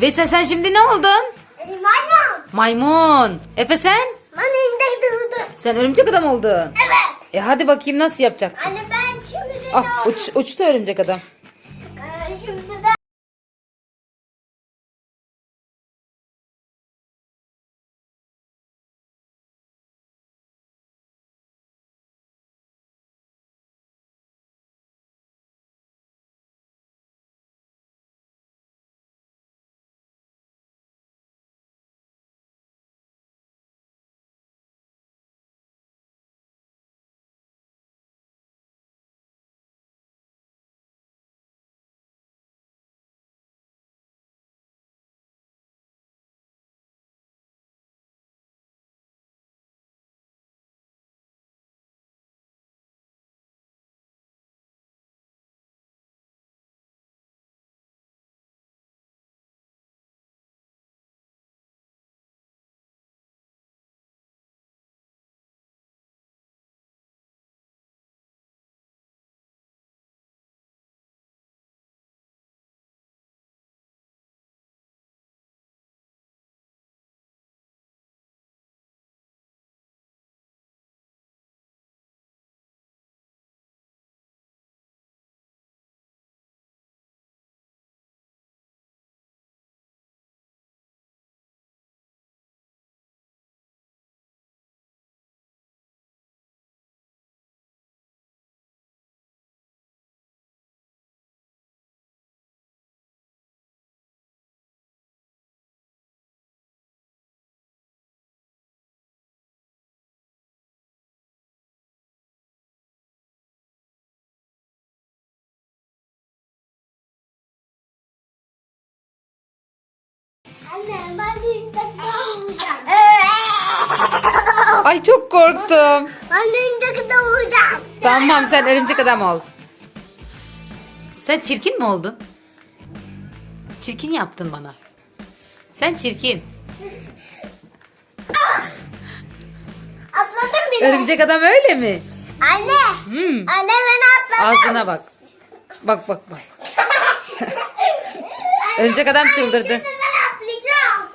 Veysel sen şimdi ne oldun? Maymun. Maymun. Efe sen? Ben elimde durdu. Sen örümcek adam oldun. Evet. E hadi bakayım nasıl yapacaksın? Anne ben şimdi Ah ne uç, uçtu örümcek adam. Anne ben. Ay çok korktum. Ben elimde duracağım. Tamam sen örümcek adam ol. Sen çirkin mi oldun? Çirkin yaptın bana. Sen çirkin. Atladım bile. Örümcek adam öyle mi? Anne. Hmm. Anne beni atladım. Ağzına bak. Bak bak bak. Örümcek adam çıldırdı.